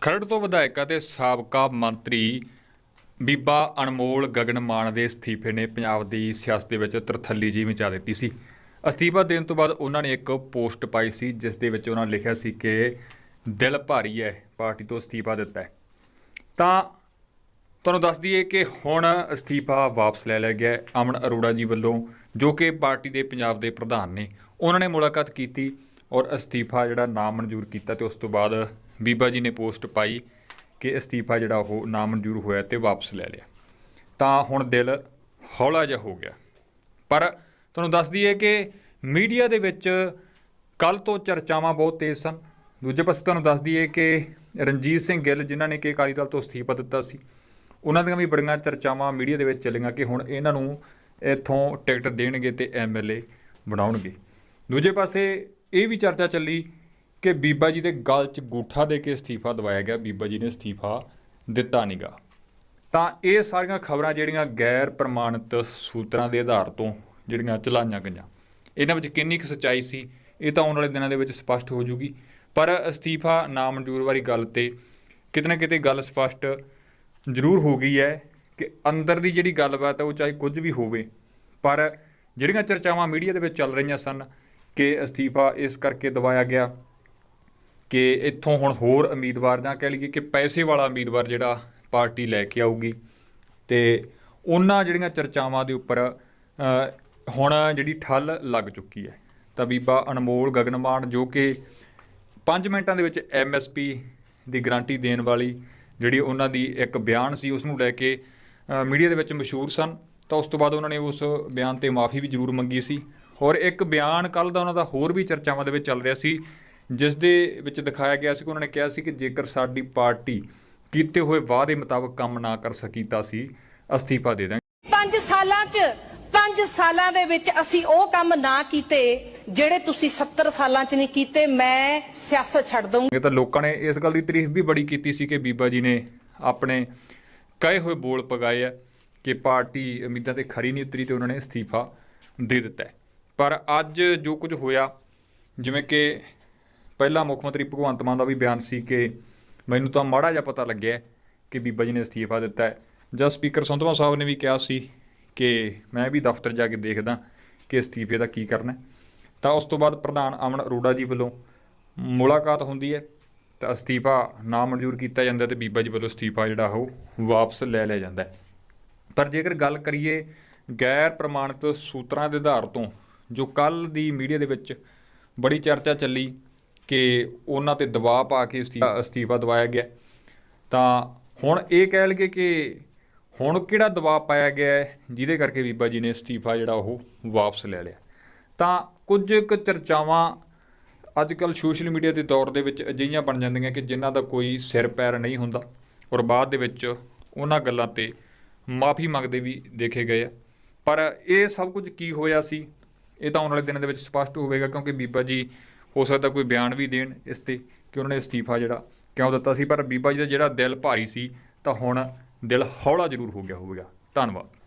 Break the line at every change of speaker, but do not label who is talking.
ਖਰੜ ਤੋਂ ਵਿਧਾਇਕ ਅਤੇ ਸਾਬਕਾ ਮੰਤਰੀ ਬੀਬਾ ਅਨਮੋਲ ਗਗਨ ਮਾਨ ਦੇ ਅਸਤੀਫੇ ਨੇ ਪੰਜਾਬ ਦੀ ਸਿਆਸਤ ਦੇ ਵਿੱਚ ਤਰਥੱਲੀ ਜੀ ਮਚਾ ਦਿੱਤੀ ਸੀ। ਅਸਤੀਫਾ ਦੇਣ ਤੋਂ ਬਾਅਦ ਉਹਨਾਂ ਨੇ ਇੱਕ ਪੋਸਟ ਪਾਈ ਸੀ, ਜਿਸ ਦੇ ਵਿੱਚ ਉਹਨਾਂ ਲਿਖਿਆ ਸੀ ਕਿ ਦਿਲ ਭਾਰੀ ਹੈ, ਪਾਰਟੀ ਤੋਂ ਅਸਤੀਫਾ ਦਿੱਤਾ ਹੈ। ਤਾਂ ਤੁਹਾਨੂੰ ਦੱਸ ਦਈਏ ਕਿ ਹੁਣ ਅਸਤੀਫਾ ਵਾਪਸ ਲੈ ਲਿਆ ਗਿਆ ਅਮਨ ਅਰੋੜਾ ਜੀ ਵੱਲੋਂ, ਜੋ ਕਿ ਪਾਰਟੀ ਦੇ ਪੰਜਾਬ ਦੇ ਪ੍ਰਧਾਨ ਨੇ। ਉਹਨਾਂ ਨੇ ਮੁਲਾਕਾਤ ਕੀਤੀ ਔਰ ਅਸਤੀਫਾ ਜਿਹੜਾ ਨਾ ਮਨਜ਼ੂਰ ਕੀਤਾ ਤੇ ਉਸ ਤੋਂ ਬਾਅਦ ਬੀਬਾ ਜੀ ਨੇ ਪੋਸਟ ਪਾਈ ਕਿ ਅਸਤੀਫਾ ਜਿਹੜਾ ਉਹ ਨਾ ਮਨਜ਼ੂਰ ਹੋਇਆ ਤੇ ਵਾਪਸ ਲੈ ਲਿਆ। ਤਾਂ ਹੁਣ ਦਿਲ ਹੌਲਾ ਜਿਹਾ ਹੋ ਗਿਆ। ਪਰ ਤੁਹਾਨੂੰ ਦੱਸ ਦਈਏ ਕਿ ਮੀਡੀਆ ਦੇ ਵਿੱਚ ਕੱਲ ਤੋਂ ਚਰਚਾਵਾਂ ਬਹੁਤ ਤੇਜ਼ ਸਨ। ਦੂਜੇ ਪਾਸੇ ਤੁਹਾਨੂੰ ਦੱਸ ਦਈਏ ਕਿ ਰਣਜੀਤ ਸਿੰਘ ਗਿੱਲ, ਜਿਨ੍ਹਾਂ ਨੇ ਕਿ ਅਕਾਲੀ ਦਲ ਤੋਂ ਅਸਤੀਫਾ ਦਿੱਤਾ ਸੀ, ਉਹਨਾਂ ਦੀਆਂ ਵੀ ਬੜੀਆਂ ਚਰਚਾਵਾਂ ਮੀਡੀਆ ਦੇ ਵਿੱਚ ਚੱਲੀਆਂ ਕਿ ਹੁਣ ਇਹਨਾਂ ਨੂੰ ਇੱਥੋਂ ਟਿਕਟ ਦੇਣਗੇ ਤੇ ਐਮਐਲਏ ਬਣਾਉਣਗੇ। ਦੂਜੇ ਪਾਸੇ ਇਹ ਵੀ ਚਰਚਾ ਚੱਲੀ ਕਿ ਬੀਬਾ ਜੀ ਦੇ ਗਲ 'ਚ ਗੂਠਾ ਦੇ ਕੇ ਅਸਤੀਫਾ ਦਵਾਇਆ ਗਿਆ, ਬੀਬਾ ਜੀ ਨੇ ਅਸਤੀਫਾ ਦਿੱਤਾ ਨੀਗਾ। ਤਾਂ ਇਹ ਸਾਰੀਆਂ ਖਬਰਾਂ ਜਿਹੜੀਆਂ ਗੈਰ ਪ੍ਰਮਾਣਿਤ ਸੂਤਰਾਂ ਦੇ ਆਧਾਰ ਤੋਂ ਜਿਹੜੀਆਂ ਚਲਾਈਆਂ ਗਈਆਂ, ਇਹਨਾਂ ਵਿੱਚ ਕਿੰਨੀ ਕੁ ਸੱਚਾਈ ਸੀ, ਇਹ ਤਾਂ ਆਉਣ ਵਾਲੇ ਦਿਨਾਂ ਦੇ ਵਿੱਚ ਸਪਸ਼ਟ ਹੋ ਜੂਗੀ। ਪਰ ਅਸਤੀਫਾ ਨਾ ਮਨਜ਼ੂਰ ਵਾਲੀ ਗੱਲ ਤੇ ਕਿਤੇ ਨਾ ਕਿਤੇ ਗੱਲ ਸਪਸ਼ਟ ਜ਼ਰੂਰ ਹੋ ਗਈ ਹੈ ਕਿ ਅੰਦਰ ਦੀ ਜਿਹੜੀ ਗੱਲਬਾਤ ਹੈ, ਉਹ ਚਾਹੇ ਕੁਝ ਵੀ ਹੋਵੇ, ਪਰ ਜਿਹੜੀਆਂ ਚਰਚਾਵਾਂ ਮੀਡੀਆ ਦੇ ਵਿੱਚ ਚੱਲ ਰਹੀਆਂ ਸਨ ਕਿ ਅਸਤੀਫਾ ਇਸ ਕਰਕੇ ਦਵਾਇਆ ਗਿਆ ਕਿ ਇੱਥੋਂ ਹੁਣ ਹੋਰ ਉਮੀਦਵਾਰ ਜਾਂ ਕਹਿ ਲਈਏ ਕਿ ਪੈਸੇ ਵਾਲਾ ਉਮੀਦਵਾਰ ਜਿਹੜਾ ਪਾਰਟੀ ਲੈ ਕੇ ਆਊਗੀ। ਤੇ ਉਹਨਾਂ ਜਿਹੜੀਆਂ ਚਰਚਾਵਾਂ ਦੇ ਉੱਪਰ ਹੁਣ ਜਿਹੜੀ ਠੱਲ ਲੱਗ ਚੁੱਕੀ ਹੈ। ਤਾਂ ਬੀਬਾ ਅਨਮੋਲ ਗਗਨਮਾਨ ਜੋ ਕਿ 5 ਮਿੰਟਾਂ ਦੇ ਵਿੱਚ ਐਮਐਸਪੀ ਦੀ ਗਾਰੰਟੀ ਦੇਣ ਵਾਲੀ ਜਿਹੜੀ ਉਹਨਾਂ ਦੀ ਇੱਕ ਬਿਆਨ ਸੀ, ਉਸ ਨੂੰ ਲੈ ਕੇ ਮੀਡੀਆ ਦੇ ਵਿੱਚ ਮਸ਼ਹੂਰ ਸਨ। ਤਾਂ ਉਸ ਤੋਂ ਬਾਅਦ ਉਹਨਾਂ ਨੇ ਉਸ ਬਿਆਨ ਤੇ ਮਾਫੀ ਵੀ ਜ਼ਰੂਰ ਮੰਗੀ ਸੀ। ਔਰ ਇੱਕ ਬਿਆਨ ਕੱਲ ਦਾ ਉਹਨਾਂ ਦਾ ਹੋਰ ਵੀ ਚਰਚਾਵਾਂ ਦੇ ਵਿੱਚ ਚੱਲ ਰਿਹਾ ਸੀ। ਜਿਸ ਦੇ ਵਿੱਚ ਦਿਖਾਇਆ ਗਿਆ ਸੀ ਕਿ ਉਹਨਾਂ ਨੇ ਕਿਹਾ ਸੀ ਕਿ ਜੇਕਰ ਸਾਡੀ ਪਾਰਟੀ ਕੀਤੇ ਹੋਏ ਵਾਅਦੇ ਮੁਤਾਬਕ ਕੰਮ ਨਾ ਕਰ ਸਕੀ ਤਾਂ ਅਸੀਂ ਅਸਤੀਫਾ ਦੇ ਦਾਂਗੇ
ਪੰਜ ਸਾਲਾਂ 'ਚ ਪੰਜ ਸਾਲਾਂ ਦੇ ਵਿੱਚ ਅਸੀਂ ਉਹ ਕੰਮ ਨਾ ਕੀਤੇ ਜਿਹੜੇ ਤੁਸੀਂ 70 ਸਾਲਾਂ 'ਚ ਨਹੀਂ ਕੀਤੇ ਮੈਂ ਸਿਆਸਤ ਛੱਡ ਦਊਂਗੀ
ਇਹ ਤਾਂ ਲੋਕਾਂ ਨੇ ਇਸ ਗੱਲ ਦੀ ਤਾਰੀਫ ਵੀ ਬੜੀ ਕੀਤੀ ਸੀ ਕਿ ਬੀਬਾ ਜੀ ਨੇ ਆਪਣੇ ਕਹੇ ਹੋਏ ਬੋਲ ਪਗਾਏ ਆ ਕਿ ਪਾਰਟੀ ਉਮੀਦਾਂ ਤੇ ਖਰੀ ਨਹੀਂ ਉਤਰੀ ਤੇ ਉਹਨਾਂ ਨੇ ਅਸਤੀਫਾ ਦੇ ਦਿੱਤਾ। ਪਰ ਅੱਜ ਜੋ ਕੁਝ ਹੋਇਆ ਜਿਵੇਂ ਕਿ ਪਹਿਲਾ ਮੁੱਖ ਮੰਤਰੀ ਭਗਵੰਤ ਮਾਨ ਦਾ ਵੀ ਬਿਆਨ ਸੀ ਕਿ ਮੈਨੂੰ ਤਾਂ ਮਾੜਾ ਜਿਹਾ ਪਤਾ ਲੱਗਿਆ ਕਿ ਬੀਬਾ ਜੀ ਨੇ ਅਸਤੀਫਾ ਦਿੱਤਾ ਹੈ। ਜਾਂ ਸਪੀਕਰ ਸੰਧਵਾ ਸਾਹਿਬ ਨੇ ਵੀ ਕਿਹਾ ਸੀ ਕਿ ਮੈਂ ਵੀ ਦਫ਼ਤਰ ਜਾ ਕੇ ਦੇਖਦਾ ਕਿ ਅਸਤੀਫੇ ਦਾ ਕੀ ਕਰਨਾ ਤਾਂ ਉਸ ਤੋਂ ਬਾਅਦ ਪ੍ਰਧਾਨ ਅਮਨ ਅਰੋੜਾ ਜੀ ਵੱਲੋਂ ਮੁਲਾਕਾਤ ਹੁੰਦੀ ਹੈ, ਤਾਂ ਅਸਤੀਫਾ ਨਾ ਮਨਜ਼ੂਰ ਕੀਤਾ ਜਾਂਦਾ ਤੇ ਬੀਬਾ ਜੀ ਵੱਲੋਂ ਅਸਤੀਫਾ ਜਿਹੜਾ ਉਹ ਵਾਪਸ ਲੈ ਲਿਆ ਜਾਂਦਾ ਪਰ ਜੇਕਰ ਗੱਲ ਕਰੀਏ ਗੈਰ ਪ੍ਰਮਾਣਿਤ ਸੂਤਰਾਂ ਦੇ ਆਧਾਰ ਤੋਂ, ਜੋ ਕੱਲ ਦੀ ਮੀਡੀਆ ਦੇ ਵਿੱਚ ਬੜੀ ਚਰਚਾ ਚੱਲੀ ਕਿ ਉਹਨਾਂ ਤੇ ਦਬਾਅ ਪਾ ਕੇ ਅਸਤੀਫਾ ਅਸਤੀਫਾ ਦਵਾਇਆ ਗਿਆ। ਤਾਂ ਹੁਣ ਇਹ ਕਹਿ ਲਈਏ ਕਿ ਹੁਣ ਕਿਹੜਾ ਦਬਾਅ ਪਾਇਆ ਗਿਆ ਹੈ, ਜਿਹਦੇ ਕਰਕੇ ਬੀਬਾ ਜੀ ਨੇ ਅਸਤੀਫਾ ਜਿਹੜਾ ਉਹ ਵਾਪਸ ਲੈ ਲਿਆ। ਤਾਂ ਕੁਝ ਕੁ ਚਰਚਾਵਾਂ ਅੱਜ ਕੱਲ ਸੋਸ਼ਲ ਮੀਡੀਆ ਦੇ ਦੌਰ ਦੇ ਵਿੱਚ ਅਜਿਹੀਆਂ ਬਣ ਜਾਂਦੀਆਂ ਕਿ ਜਿਨ੍ਹਾਂ ਦਾ ਕੋਈ ਸਿਰ ਪੈਰ ਨਹੀਂ ਹੁੰਦਾ ਔਰ ਬਾਅਦ ਦੇ ਵਿੱਚ ਉਹਨਾਂ ਗੱਲਾਂ ਤੇ ਮਾਫੀ ਮੰਗਦੇ ਵੀ ਦੇਖੇ ਗਏ ਆ। ਪਰ ਇਹ ਸਭ ਕੁਝ ਕੀ ਹੋਇਆ ਸੀ, ਇਹ ਤਾਂ ਆਉਣ ਵਾਲੇ ਦਿਨਾਂ ਦੇ ਵਿੱਚ ਸਪਸ਼ਟ ਹੋਵੇਗਾ ਕਿਉਂਕਿ ਬੀਬਾ ਜੀ ਹੋ ਸਕਦਾ ਕੋਈ ਬਿਆਨ ਵੀ ਦੇਣ ਇਸ ਤੇ ਕਿ ਉਹਨਾਂ ਨੇ ਅਸਤੀਫਾ ਜਿਹੜਾ ਕਿਉਂ ਦਿੱਤਾ ਸੀ, ਪਰ ਬੀਬਾ ਜੀ ਦਾ ਜਿਹੜਾ ਦਿਲ ਭਾਰੀ ਸੀ, ਤਾਂ ਹੁਣ ਦਿਲ ਹੌਲਾ ਜ਼ਰੂਰ ਹੋ ਗਿਆ ਹੋਵੇਗਾ। ਧੰਨਵਾਦ।